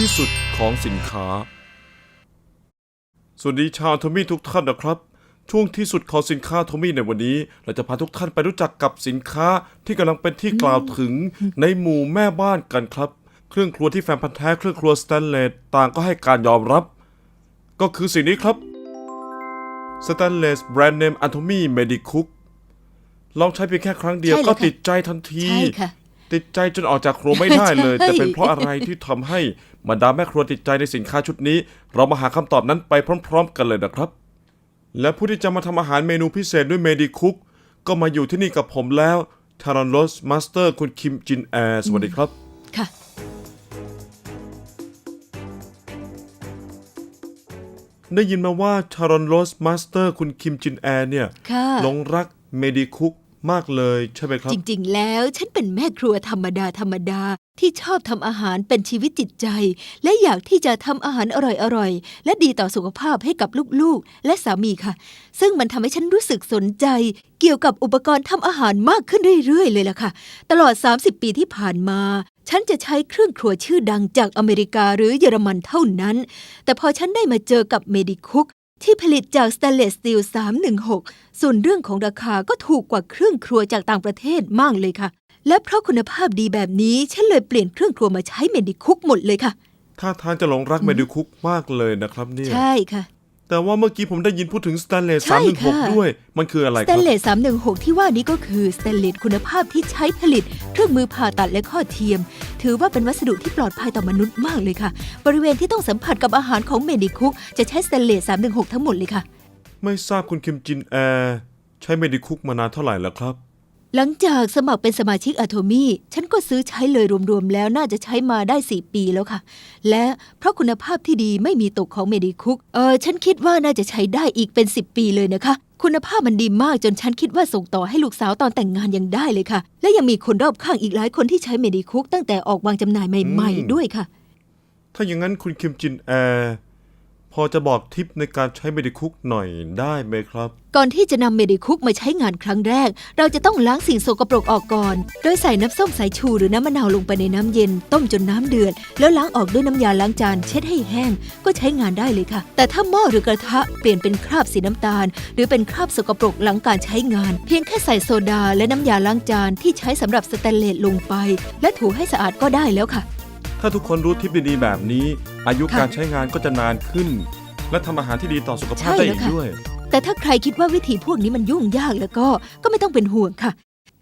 ที่สุดของสินค้า สวัสดีชาวทอมมี่ทุกท่านนะครับ ช่วงที่สุดของสินค้าทอมมี่ในวันนี้ เราจะพาทุกท่านไปรู้จักกับสินค้าที่กำลังเป็นที่กล่าวถึงในหมู่แม่บ้านกันครับ เครื่องครัวที่แฟนพันธ์แท้เครื่องครัวสแตนเลสต่างก็ให้การยอมรับ ก็คือสิ่งนี้ครับสแตนเลสแบรนด์เนมอันโทมี่เมดิคุกลองใช้เพียงแค่ครั้งเดียวใช่เลยก็ค่ะ ติดใจทันที ใช่ค่ะ ติดใจจนออกจากครัวไม่ได้เลยใช่แต่เป็นเพราะอะไรที่ทำให้บรรดาแม่ครัวติดใจในสินค้าชุดนี้ เรามาหาคำตอบนั้นไปพร้อม ๆ กันเลยนะครับ และผู้ที่จะมาทำอาหารเมนูพิเศษด้วยเมดิคุกก็มาอยู่ที่นี่กับผมแล้วทารอนโรสมาสเตอร์คุณคิมจินแอร์สวัสดีครับ ค่ะ ได้ยินมาว่าทารอนโรสมาสเตอร์คุณคิมจินแอร์เนี่ยค่ะหลงรักเมดิคุก มากเลยใช่ไหมครับ จริง ๆ แล้วฉันเป็นแม่ครัวธรรมดาธรรมดาที่ชอบทำอาหารเป็นชีวิตจิตใจ และอยากที่จะทำอาหารอร่อยๆ และดีต่อสุขภาพให้กับลูกๆ และสามีค่ะ ซึ่งมันทำให้ฉันรู้สึกสนใจ เกี่ยวกับอุปกรณ์ทำอาหารมากขึ้นเรื่อยๆ เลยล่ะค่ะ ตลอด 30 ปีที่ผ่านมา ฉันจะใช้เครื่องครัวชื่อดังจากอเมริกาหรือเยอรมันเท่านั้น แต่พอฉันได้มาเจอกับเมดิคุก ที่ผลิตจากสแตนเลสสตีล 316 ส่วนเรื่องของราคาก็ถูกกว่าเครื่องครัวจากต่างประเทศมากเลยค่ะ และเพราะคุณภาพดีแบบนี้ ฉันเลยเปลี่ยนเครื่องครัวมาใช้เมดิคุกหมดเลยค่ะ ถ้าทางจะหลงรักเมดิคุกมากเลยนะครับเนี่ย ใช่ค่ะ แต่ว่าเมื่อกี้ผมได้ยินพูดถึงสแตนเลสใช่ค่ะ316ด้วย มันคืออะไรสคแตรับ นเลส316 ที่ว่านี้ก็คือสแตนเลสคุณภาพที่ใช้ผลิต เครื่องมือผ่าตัดและข้อเทียม ถือว่าเป็นวัสดุที่ปลอดภัยต่อมนุษย์มากเลยค่ะ บริเวณที่ต้องสัมผัสกับอาหารของเมดิคุก จะใช้สแตนเลส316 ทั้งหมดเลยค่ะ ไม่ทราบคุณคิมจินแอร์ใช้เมดิคุกมานานเท่าไหร่แล้วครับ หลังจากสมัครเป็นสมาชิกอะโทมี่ ฉันก็ซื้อใช้เลยรวมๆ แล้วน่าจะใช้มาได้ 4 ปีแล้วค่ะ และเพราะคุณภาพที่ดีไม่มีตกของเมดิคุก เออฉันคิดว่าน่าจะใช้ได้อีกเป็น 10 ปีเลยนะคะ คุณภาพมันดีมากจนฉันคิดว่าส่งต่อให้ลูกสาวตอนแต่งงานยังได้เลยค่ะ และยังมีคนรอบข้างอีกหลายคนที่ใช้เมดิคุกตั้งแต่ออกวางจำหน่ายใหม่ ๆ ด้วยค่ะ ถ้าอย่างนั้นคุณคิมจินแอร์ พอจะบอกทิปในการใช้เมดิคุกหน่อยได้ไหมครับ ก่อนที่จะนำเมดิคุกมาใช้งานครั้งแรก เราจะต้องล้างสิ่งสกปรกออกก่อน โดยใส่น้ำส้มสายชูหรือน้ำมะนาวลงไปในน้ำเย็น ต้มจนน้ำเดือด แล้วล้างออกด้วยน้ำยาล้างจานเช็ดให้แห้ง ก็ใช้งานได้เลยค่ะ แต่ถ้าหม้อหรือกระทะเปลี่ยนเป็นคราบสีน้ำตาล หรือเป็นคราบสกปรกหลังการใช้งาน เพียงแค่ใส่โซดาและน้ำยาล้างจานที่ใช้สำหรับสแตนเลสลงไป และถูให้สะอาดก็ได้แล้วค่ะถ้าทุกคนรู้ทิปดีๆแบบนี้ อายุค่ะการใช้งานก็จะนานขึ้น และทำอาหารที่ดีต่อสุขภาพใช่ได้แล้วอีกค่ะด้วย แต่ถ้าใครคิดว่าวิธีพวกนี้มันยุ่งยากแล้วก็ก็ไม่ต้องเป็นห่วงค่ะ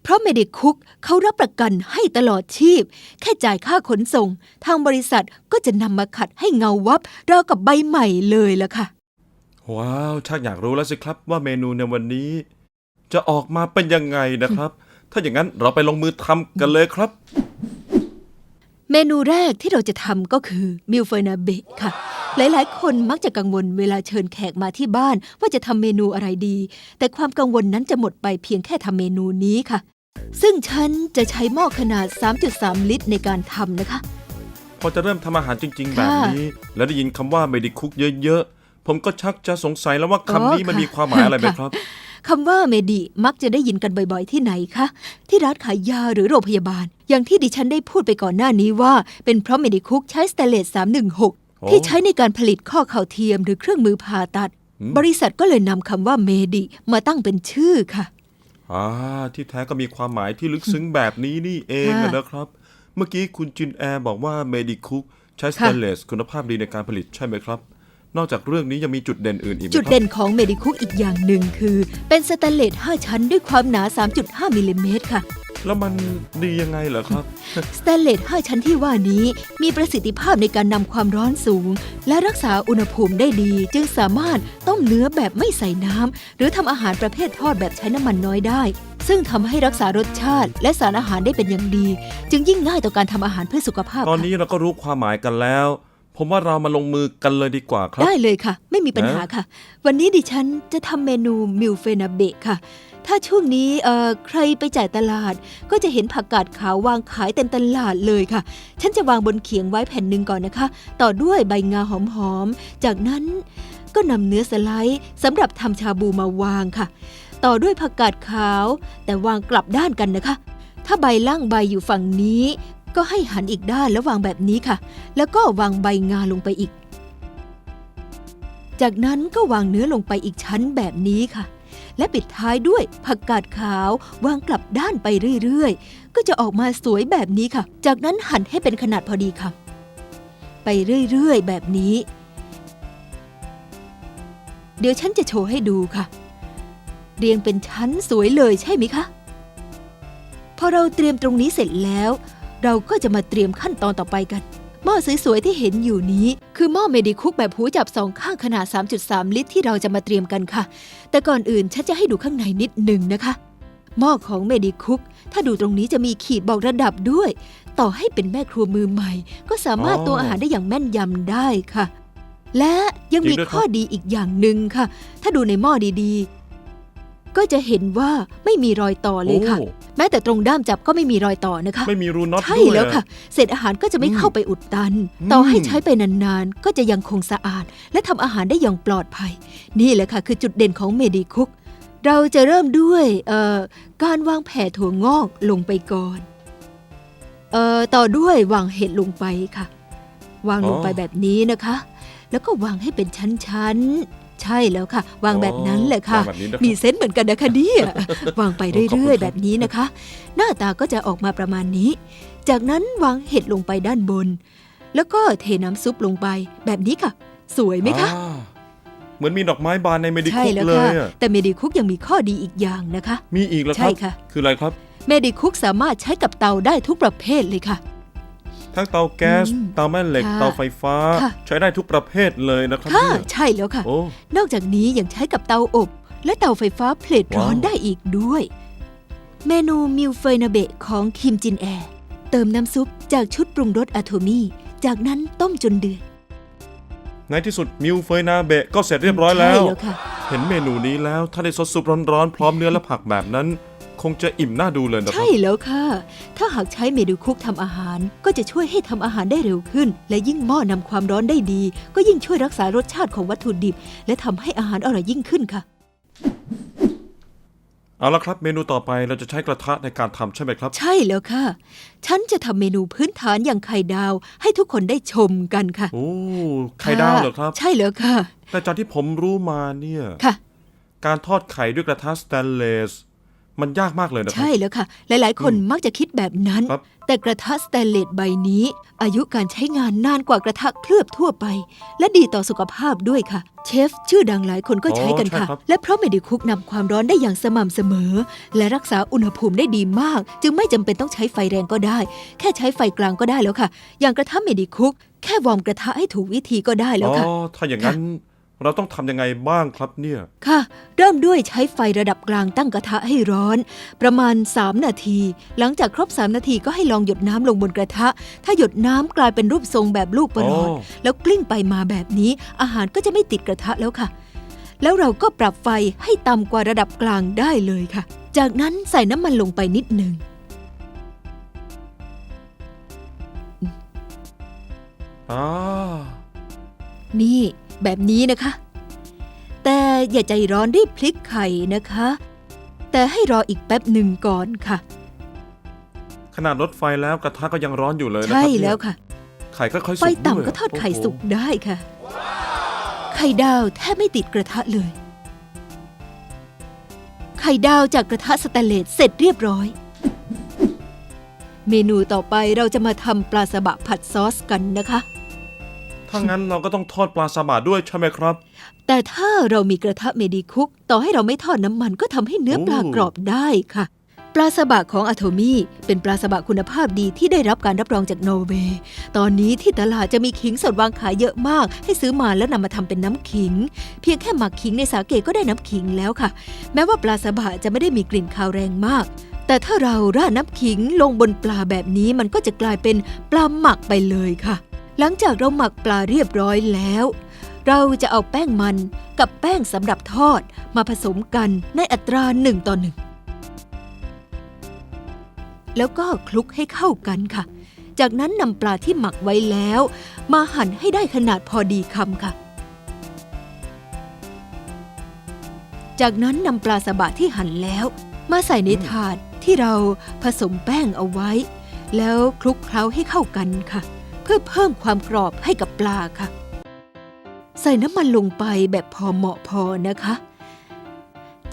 เพราะเมดิคุกเขารับประกันให้ตลอดชีพ แค่จ่ายค่าขนส่ง ทางบริษัทก็จะนำมาขัดให้เงาวับราวกับใบใหม่เลยละค่ะ ว้าวชักอยากรู้แล้วสิครับว่าเมนูในวันนี้ จะออกมาเป็นยังไงนะครับ ถ้าอย่างนั้นเราไปลงมือทำกันเลยครับ เมนูแรกที่เราจะทำก็คือมิลเฟอร์นาเบะค่ะ หลายๆ คนมักจะกังวลเวลาเชิญแขกมาที่บ้าน ว่าจะทำเมนูอะไรดี แต่ความกังวลนั้นจะหมดไปเพียงแค่ทำเมนูนี้ค่ะ ซึ่งฉันจะใช้หม้อขนาด 3.3 ลิตรในการทำนะคะ พอจะเริ่มทำอาหารจริง ๆ แบบค่ะนี้ แล้วได้ยินคำว่าเมดิคุกเยอะ ๆ ผมก็ชักจะสงสัยแล้วว่าคำนี้อ๋อมันค่ะมีความหมายอะไรไหมค่ะครับ คำว่าเมดิมักจะได้ยินกันบ่อยๆ ที่ไหนคะ ที่ร้านขายยาหรือโรงพยาบาล อย่างที่ดิฉันได้พูดไปก่อนหน้านี้ว่า เป็นเพราะเมดิคุกใช้สเตนเลสโอ้316 ที่ใช้ในการผลิตข้อเข่าเทียมหรือเครื่องมือผ่าตัดอืมบริษัทก็เลยนำคำว่าเมดิมาตั้งเป็นชื่อค่ะอ่าที่แท้ก็มีความหมายที่ลึกซึ้งแบบนี้นี่เองค่ะอะนะครับ เมื่อกี้คุณจินแอร์บอกว่าเมดิคุกใช้สค่ะแตนเลสคุณภาพดีในการผลิตใช่ไหมครับ นอกจากเรื่องนี้ยังมีจุดเด่นอื่นอีกไหมจุดครับเด่นของเมดิคุกอีกอย่างหนึ่งคือ เป็นสแตนเลส5 ชั้นด้วยความหนา 3.5 มิลลิเมตรค่ะ แล้วมันดียังไงเหรอครับ สแตนเลส5ชั้นที่ว่านี้มีประสิทธิภาพในการนำความร้อนสูง และรักษาอุณหภูมิได้ดี จึงสามารถต้มเนื้อแบบไม่ใส่น้ำ หรือทำอาหารประเภททอดแบบใช้น้ำมันน้อยได้ ซึ่งทำให้รักษารสชาติ และสารอาหารได้เป็นอย่างดี จึงยิ่งง่ายต่อการทำอาหารเพื่อสุขภาพตอนค่ะ นี้เราก็รู้ความหมายกันแล้ว ผมว่าเรามาลงมือกันเลยดีกว่าครับ ได้เลยค่ะ ไม่มีปัญหานะค่ะ วันนี้ดิฉันจะทำเมนูมิลเฟนาเบะค่ะ ถ้าช่วงนี้เอ่อใครไปจ่ายตลาด ก็จะเห็นผักกาดขาววางขายเต็มตลาดเลยค่ะ ฉันจะวางบนเขียงไว้แผ่นหนึ่งก่อนนะคะ ต่อด้วยใบงาหอมๆ จากนั้นก็นำเนื้อสไลด์สำหรับทำชาบูมาวางค่ะ ต่อด้วยผักกาดขาว แต่วางกลับด้านกันนะคะ ถ้าใบล่างใบอยู่ฝั่งนี้ ก็ให้หันอีกด้านแล้ววางแบบนี้ค่ะ แล้วก็วางใบงาลงไปอีก จากนั้นก็วางเนื้อลงไปอีกชั้นแบบนี้ค่ะ และปิดท้ายด้วยผักกาดขาววางกลับด้านไปเรื่อยๆ ก็จะออกมาสวยแบบนี้ค่ะ จากนั้นหั่นให้เป็นขนาดพอดีค่ะ ไปเรื่อยๆ แบบนี้ เดี๋ยวฉันจะโชว์ให้ดูค่ะ เรียงเป็นชั้นสวยเลยใช่ไหมคะพอเราเตรียมตรงนี้เสร็จแล้ว เราก็จะมาเตรียมขั้นตอนต่อไปกัน หม้อสวยๆที่เห็นอยู่นี้ คือหม้อเมดิคุกแบบหูจับสองข้างขนาด 3.3 ลิตรที่เราจะมาเตรียมกันค่ะ แต่ก่อนอื่นฉันจะให้ดูข้างในนิดหนึ่งนะคะหม้อของเมดิคุก ถ้าดูตรงนี้จะมีขีดบอกระดับด้วย ต่อให้เป็นแม่ครัวมือใหม่ ก็สามารถอ๋อตวงอาหารได้อย่างแม่นยำได้ค่ะ และยังมีจริงด้วยครับข้อดีอีกอย่างหนึ่งค่ะ ถ้าดูในหม้อดีๆ ก็จะเห็นว่าไม่มีรอยต่อเลยค่ะ โอ้ แม้แต่ตรงด้ามจับก็ไม่มีรอยต่อนะคะ ไม่มีรูน็อตใช่ด้วย แล้วอะค่ะ เศษอาหารก็จะไม่อืมเข้าไปอุดตัน อืม ต่อให้ใช้ไปนานๆ ก็จะยังคงสะอาด และทำอาหารได้อย่างปลอดภัย นี่แหละค่ะ คือจุดเด่นของเมดิคุก เราจะเริ่มด้วยเอ่อการวางแผ่ถั่วงอกลงไปก่อนเอ่อต่อด้วยวางเห็ดลงไปค่ะ วางลงไปแบบนี้นะคะ แล้วก็วางให้เป็นชั้นๆ ใช่แล้วค่ะ วางแบบนั้นแหละค่ะวางแบบนี้นะครับมีเซนส์เหมือนกันนะคะเนี่ยวางไปขอบคุณเรื่อยครับๆแบบนี้นะคะ หน้าตาก็จะออกมาประมาณนี้ จากนั้นวางเห็ดลงไปด้านบน แล้วก็เทน้ำซุปลงไปแบบนี้ค่ะ สวยไหมคะอ่าเหมือนมีดอกไม้บานในเมดิใช่คุกแล้วเลค่ะยอะแต่เมดิคุกยังมีข้อดีอีกอย่างนะคะ มีอีกแล้วคใช่รับค่ะคืออะไรครับ เมดิคุกสามารถใช้กับเตาได้ทุกประเภทเลยค่ะ ทั้งเตาแก๊สอืมเตาแม่เหล็ก ค่ะเตาไฟฟ้า ค่ะ ใช้ได้ทุกประเภทเลยนะครับค่ะเนี่ยใช่แล้วค่ะ โอ้ นอกจากนี้ยังใช้กับเตาอบ และเตาไฟฟ้าเพลทร้อนว้าว ได้อีกด้วย เมนูมิลเฟยนาเบะของคิมจินแอร์เติมน้ำซุปจากชุดปรุงรสอะโทมี่จากนั้นต้มจนเดือดในที่สุดมิวเฟยนาเบะก็เสร็จเรียบร้อยแล้ว ใช่แล้วค่ะ เห็นเมนูนี้แล้วถ้าได้ซดซุปร้อนๆพร้อมเนื้อและผักแบบนั้น คงจะอิ่มน่าดูเลยนะครัใช่บแล้วค่ะ ถ้าหากใช้เมนูคุกทำอาหาร ก็จะช่วยให้ทำอาหารได้เร็วขึ้น และยิ่งหม้อนำความร้อนได้ดี ก็ยิ่งช่วยรักษารสชาติของวัตถุดิบ และทำให้อาหารอร่อยยิ่งขึ้นค่ะ เอาละครับ เมนูต่อไปเราจะใช้กระทะในการทำใช่ไหมครับ ใช่แล้วค่ะ ฉันจะทำเมนูพื้นฐานอย่างไข่ดาว ให้ทุกคนได้ชมกันค่ะโอ้ไข่ดาวเหรอครับใช่แล้วค่ะ แต่จากที่ผมรู้มาเนี่ย ค่ะ การทอดไข่ด้วยกระทะสแตนเลส มันยากมากเลยนะครัใช่แล้วค่ะ หลายๆ คนมักจะคิดแบบนั้น ครับ แต่กระทะสแตนเลสใบนี้ อายุการใช้งานนานกว่ากระทะเคลือบทั่วไป และดีต่อสุขภาพด้วยค่ะ เชฟชื่อดังหลายคนก็ใช้กันค่ะอ๋อใช่ครับและเพราะเมดิคุกนำความร้อนได้อย่างสม่ำเสมอ และรักษาอุณหภูมิได้ดีมาก จึงไม่จำเป็นต้องใช้ไฟแรงก็ได้ แค่ใช้ไฟกลางก็ได้แล้วค่ะ อย่างกระทะเมดิคุก แค่วอร์มกระทะให้ถูกวิธีก็ได้แล้วอ๋อค่ะ ถ้าอย่างนั้น เราต้องทำยังไงบ้างครับเนี่ย ค่ะ เริ่มด้วยใช้ไฟระดับกลางตั้งกระทะให้ร้อน ประมาณ 3 นาที หลังจากครบ 3 นาทีก็ให้ลองหยดน้ำลงบนกระทะ ถ้าหยดน้ำกลายเป็นรูปทรงแบบลูกประหลอด อ๋อ แล้วกลิ้งไปมาแบบนี้ อาหารก็จะไม่ติดกระทะแล้วค่ะ แล้วเราก็ปรับไฟให้ต่ำกว่าระดับกลางได้เลยค่ะ จากนั้นใส่น้ำมันลงไปนิดหนึ่ง อ่านี่ แบบนี้นะคะ แต่อย่าใจร้อนรีบพลิกไข่นะคะ แต่ให้รออีกแป๊บหนึ่งก่อนค่ะ ขนาดลดไฟแล้วกระทะก็ยังร้อนอยู่เลยนะคใช่รับเนี่ยแล้วค่ะ ไข่ค่อยๆสุกไฟด้วยต่ำก็ทอดไข่โโหสุกได้ค่ะ ไข่ดาวแทบไม่ติดกระทะเลย ไข่ดาวจากกระทะสแตนเลสเสร็จเรียบร้อย เมนูต่อไปเราจะมาทำปลาสบะผัดซอสกันนะคะ ถ้างั้นเราก็ต้องทอดปลาซาบะด้วยใช่ไหมครับ แต่ถ้าเรามีกระทะเมดิคุก ต่อให้เราไม่ทอดน้ำมันก็ทำให้เนื้ออปลากรอบได้ค่ะ ปลาสบะของอะโทมี่เป็นปลาสบะคุณภาพดีที่ได้รับการรับรองจากนอร์เวย์ ตอนนี้ที่ตลาดจะมีขิงสดวางขายเยอะมาก ให้ซื้อมาแล้วนำมาทำเป็นน้ำขิง เพียงแค่หมักขิงในสาเกก็ได้น้ำขิงแล้วค่ะ แม้ว่าปลาสบะจะไม่ได้มีกลิ่นคาวแรงมากแต่ถ้าเราราดน้ำขิงลงบนปลาแบบนี้มันก็จะกลายเป็นปลาหมักไปเลยค่ะ หลังจากเราหมักปลาเรียบร้อยแล้ว เราจะเอาแป้งมันกับแป้งสำหรับทอดมาผสมกันในอัตราหนึ่งต่อหนึ่งแล้วก็คลุกให้เข้ากันค่ะ จากนั้นนำปลาที่หมักไว้แล้ว มาหั่นให้ได้ขนาดพอดีคำค่ะ จากนั้นนำปลาสบะที่หั่นแล้ว มาใส่ในถาดที่เราผสมแป้งเอาไว้ แล้วคลุกเคล้าให้เข้ากันค่ะ พื่อเพิ่มความกรอบให้กับปลาค่ะ ใส่น้ำมันลงไปแบบพอเหมาะพอนะคะ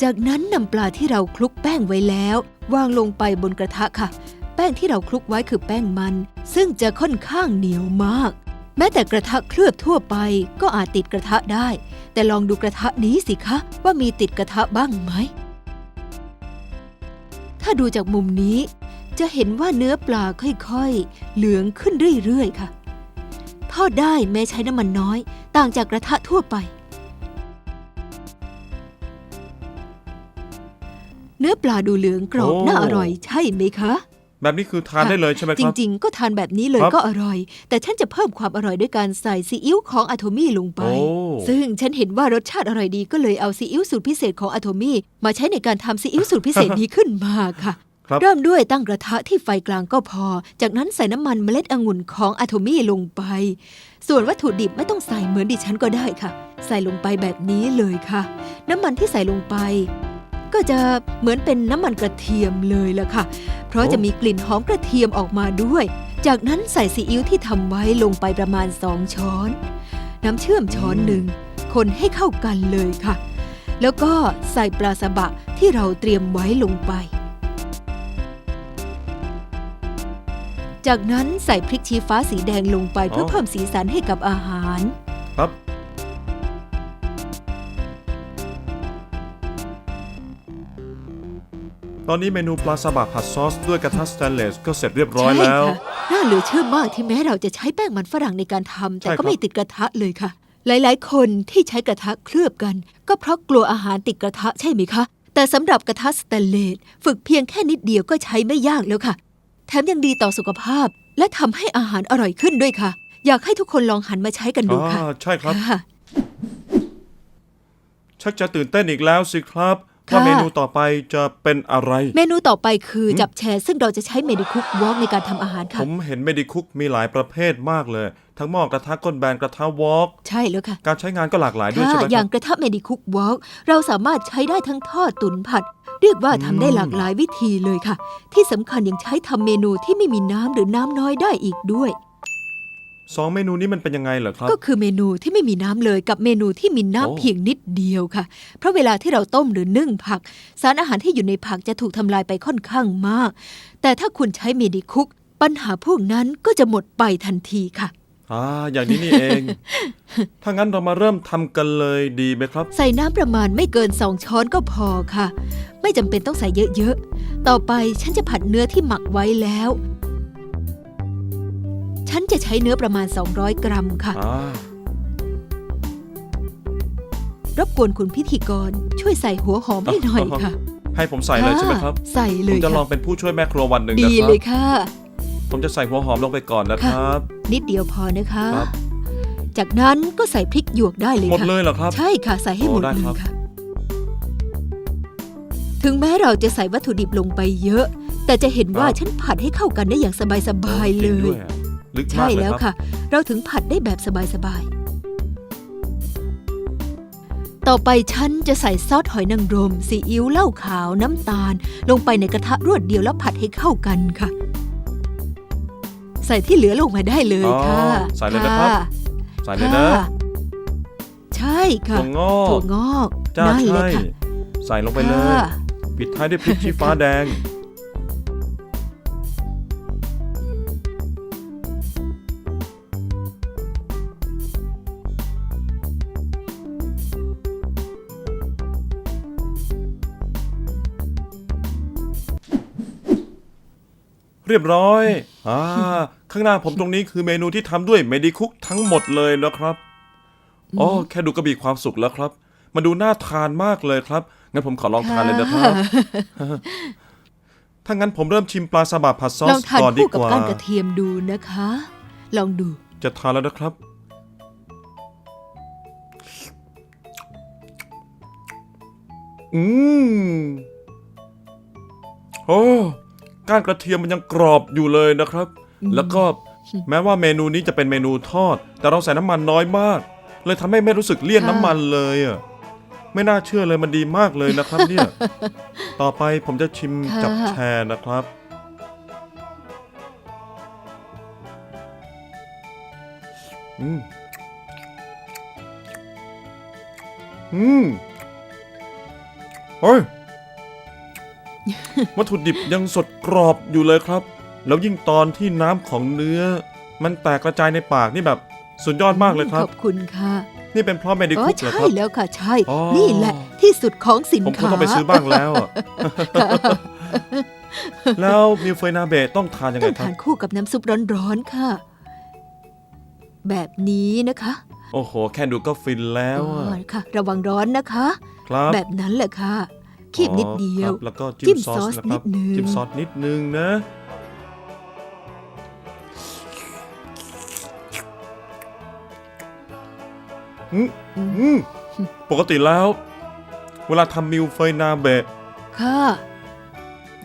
จากนั้นนำปลาที่เราคลุกแป้งไว้แล้ว วางลงไปบนกระทะค่ะ แป้งที่เราคลุกไว้คือแป้งมัน ซึ่งจะค่อนข้างเหนียวมาก แม้แต่กระทะเคลือบทั่วไปก็อาจติดกระทะได้ แต่ลองดูกระทะนี้สิคะ ว่ามีติดกระทะบ้างไหมถ้าดูจากมุมนี้ จะเห็นว่าเนื้อปลาค่อยๆ เหลืองขึ้นเรื่อยๆ ค่ะ ทอดได้แม้ใช้น้ำมันน้อย ต่างจากกระทะทั่วไป เนื้อปลาดูเหลืองกรอบโอ้ น่าอร่อยใช่ไหมคะ แบบนี้คือทานได้เลยใช่ไหมจครับ ริงๆ ก็ทานแบบนี้เลยครับก็อร่อย แต่ฉันจะเพิ่มความอร่อยด้วยการใส่ซีอิ๊วของอะโทมี่ลงไป โอ้ ซึ่งฉันเห็นว่ารสชาติอร่อยดีก็เลยเอาซีอิ๊วสูตรพิเศษของอะโทมี่มาใช้ในการทำซีอิ๊วสูตรพิเศษนี้ขึ้นมาค่ะครับ เริ่มด้วยตั้งกระทะที่ไฟกลางก็พอ จากนั้นใส่น้ำมันเมล็ดองุ่นของอะโทมี่ลงไป ส่วนวัตถุดิบไม่ต้องใส่เหมือนดิฉันก็ได้ค่ะ ใส่ลงไปแบบนี้เลยค่ะ น้ำมันที่ใส่ลงไป ก็จะเหมือนเป็นน้ำมันกระเทียมเลยล่ะค่ะ เพราะจะมีกลิ่นหอมกระเทียมออกมาด้วย จากนั้นใส่ซีอิ๊วที่ทำไว้ลงไปประมาณสองช้อน น้ำเชื่อมช้อนหนึ่ง คนให้เข้ากันเลยค่ะ แล้วก็ใส่ปลาสบะที่เราเตรียมไว้ลงไป จากนั้นใส่พริกชี้ฟ้าสีแดงลงไปเพื่ออ๋อเพิ่มสีสันให้กับอาหาร ครับ ตอนนี้เมนูปลาซาบะผัดซอสด้วยกระทะสแตนเลสก็เสร็จเรียบร้อยใช่แล้วค่ะน่าเหลือเชื่อมากที่แม้เราจะใช้แป้งมันฝรั่งในการทำแต่ใช่ครัก็บ ไม่ติดกระทะเลยค่ะ หลายๆ คนที่ใช้กระทะเคลือบกัน ก็เพราะกลัวอาหารติดกระทะใช่ไหมคะ แต่สำหรับกระทะสแตนเลสฝึกเพียงแค่นิดเดียวก็ใช้ไม่ยากแล้วค่ะ แถมยังดีต่อสุขภาพ และทำให้อาหารอร่อยขึ้นด้วยค่ะ อยากให้ทุกคนลองหันมาใช้กันดูอ่าค่ะใช่ครับ ค่ะ ชักจะตื่นเต้นอีกแล้วสิครับ ค่ะ ว่าเมนูต่อไปจะเป็นอะไร เมนูต่อไปคือจับแชร์ซึ่งเราจะใช้เมดิคุกวอล์กในการทำอาหารผค่ะ มเห็นเมดิคุกมีหลายประเภทมากเลย ทั้งหม้อกระทะก้นแบนกระทะวอล์กใช่แล้วค่ะ การใช้งานก็หลากหลายด้วยใช่ค่ะไหมอคย่ารังบ กระทะเมดิคุกวอล์กเราสามารถใช้ได้ทั้งทอดตุ๋นผัด เรียกว่าทำได้อืมหลากหลายวิธีเลยค่ะ ที่สำคัญยังใช้ทำเมนูที่ไม่มีน้ำหรือน้ำน้อยได้อีกด้วย สองเมนูนี้มันเป็นยังไงเหรอครับ ก็คือเมนูที่ไม่มีน้ำเลยกับเมนูที่มีโอ้น้ำเพียงนิดเดียวค่ะ เพราะเวลาที่เราต้มหรือนึ่งผัก สารอาหารที่อยู่ในผักจะถูกทำลายไปค่อนข้างมาก แต่ถ้าคุณใช้เมดิคุก ปัญหาพวกนั้นก็จะหมดไปทันทีค่ะ อ่าอย่างนี้นี่เอง ถ้างั้นเรามาเริ่มทำกันเลยดีไหมครับ ใส่น้ำประมาณไม่เกินสองช้อนก็พอค่ะ ไม่จำเป็นต้องใส่เยอะๆ ต่อไปฉันจะผัดเนื้อที่หมักไว้แล้ว ฉันจะใช้เนื้อประมาณ 200 กรัมค่ะอ่ารบกวนคุณพิธีกรช่วยใส่หัวหอมให้หน่อยค่ะ ให้ผมใส่เลยใช่ไหมครับ ใส่เลผมยจะลองค่ะเป็นผู้ช่วยแม่ครัววันหนึ่งนะดีครัเลบยค่ะ ผมจะใส่หัวหอมลงไปก่อนนะครับ นิดเดียวพอนะคะ ครับ จากนั้นก็ใส่พริกหยวกได้เลยหมดค่ะเลยเหรอครับ ใช่ค่ะ ใส่ให้หมดโอ้ได้เลครัยบค่ะ ถึงแม้เราจะใส่วัตถุดิบลงไปเยอะ แต่จะเห็นว่าฉันผัดให้เข้ากันได้อย่างสบายๆเลจริงยด้วยอะลึกมาใช่กเลยแล้วครับ ค่ะ เราถึงผัดได้แบบสบายๆ ต่อไปฉันจะใส่ซอสหอยนางรมซีอิ๊วเหล้าขาวน้ำตาล ลงไปในกระทะรวดเดียวแล้วผัดให้เข้ากันค่ะ ใส่ที่เหลือลงมาได้เลยค่ะอ๋อใส่เลยนะครับ ใส่เลยนะค่ะใช่ค่ะถั่วงอถั่วกงอกจ้านั่นเลใช่ยค่ะใส่ลงไปเลยค่ะปิดท้ายด้วยพริกชี้ฟ้าแดง เรียบร้อย อ่า ข้างหน้าผมตรงนี้คือเมนูที่ทำด้วยเมดิคุกทั้งหมดเลยนะครับ อ๋อ แค่ดูก็มีความสุขแล้วครับ มันดูน่าทานมากเลยครับ งั้นผมขอลองทานเลยนะครับ ถ้างั้นผมเริ่มชิมปลาซาบะผัดซอลอสงทานก่อนดีคู่กับกว่า ก้านกระเทียมดูนะคะ ลองดู จะทานแล้วนะครับ อืม โอ้ ก้านกระเทียมมันยังกรอบอยู่เลยนะครับ แล้วก็แม้ว่าเมนูนี้จะเป็นเมนูทอด แต่เราใส่น้ำมันน้อยมาก เลยทำให้ไม่รู้สึกเลี่ยนน้ำมันเลยอะไม่น่าเชื่อเลยมันดีมากเลยนะครับ เนี่ย ต่อไปผมจะชิมจับแชร์นะครับ อืม อืมเฮ้ยวัตถุดิบยังสดกรอบอยู่เลยครับ แล้วยิ่งตอนที่น้ำของเนื้อ มันแตกกระจายในปากนี่แบบสุดยอดมากเลยครับ ขอบคุณค่ะนี่เป็นเพราะเมดิอ๋อคุกเหรอใช่ครับ แล้วค่ะใช่ อ๋อ นี่แหละที่สุดของสินผมคงค้าต้องไปซื้อบ้างแล้วอะแล้วมิวเฟยนาเบะต้องทานยังต้ไงองครัทาบนคู่กับน้ำซุปร้อนๆค่ะ แบบนี้นะคะโอ้โห แค่ดูก็ฟินแล้วอะอ๋อค่ะ ระวังร้อนนะคะ ครับแบบนั้นแหละค่ะคีบนิดเดียว อ๋อครับแล้วก็จิ้จิ้มมซอซอสสนะครับนิดนึง จิ้มซอสนิดนึงนะ อืมอืมปกติแล้ว เวลาทำมิลเฟยนาเบะค่ะ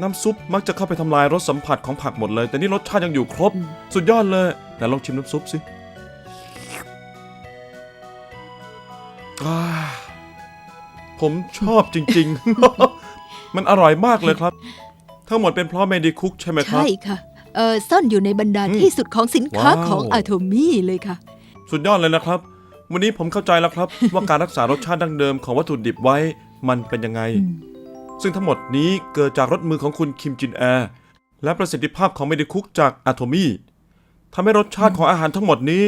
น้ำซุปมักจะเข้าไปทำลายรสสัมผัสของผักหมดเลย แต่นี่รสชาติยังอยู่ครบอืมสุดยอดเลยแต่ลองชิมน้ำซุปสิอ่าผมชอบจริง ๆ มันอร่อยมากเลยครับ ทั้งหมดเป็นเพราะเมดิคุกใช่ไหมครับ ใช่ค่ะ เออซ่อนอยู่ในบรรดาอืมที่สุดของสินค้าว้าว ของอาโทมี่เลยค่ะ สุดยอดเลยนะครับ วันนี้ผมเข้าใจแล้วครับ ว่าการรักษารสชาติดั้งเดิมของวัตถุดิบไว้มันเป็นยังไงอืมซึ่งทั้งหมดนี้เกิดจากรสมือของคุณคิมจินแอร์และประสิทธิภาพของเมดิคุกจากอะโทมี่ทำให้รสชาติของอาหารทั้งหมดนี้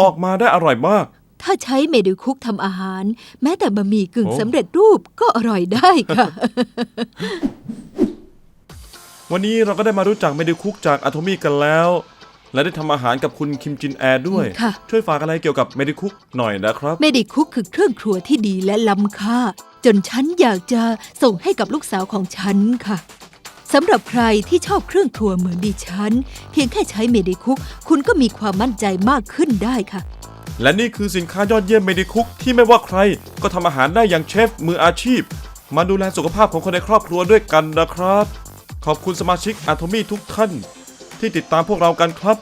ออกมาได้อร่อยมาก ถ้าใช้เมดูคุกทำอาหาร แม้แต่บะหมี่กึ่งโอ้ สำเร็จรูปก็อร่อยได้ค่ะ วันนี้เราก็ได้มารู้จักเมดิคุกจากอะโทมี่กันแล้ว และได้ทำอาหารกับคุณคิมจินแอร์ด้วย ค่ะ ช่วยฝากอะไรเกี่ยวกับเมดิคุกหน่อยนะครับ เมดิคุกคือเครื่องครัวที่ดีและล้ำค่า จนฉันอยากจะส่งให้กับลูกสาวของฉันค่ะสำหรับใครที่ชอบเครื่องครัวเหมือนดิฉัน เพียงแค่ใช้เมดิคุก คุณก็มีความมั่นใจมากขึ้นได้ค่ะ และนี่คือสินค้ายอดเยี่ยมเมดิคุกที่ไม่ว่าใคร ก็ทำอาหารได้อย่างเชฟมืออาชีพ มาดูแลสุขภาพของคนในครอบครัวด้วยกันนะครับ ขอบคุณสมาชิกอะโทมี่ทุกท่าน ที่ติดตามพวกเรากันครับ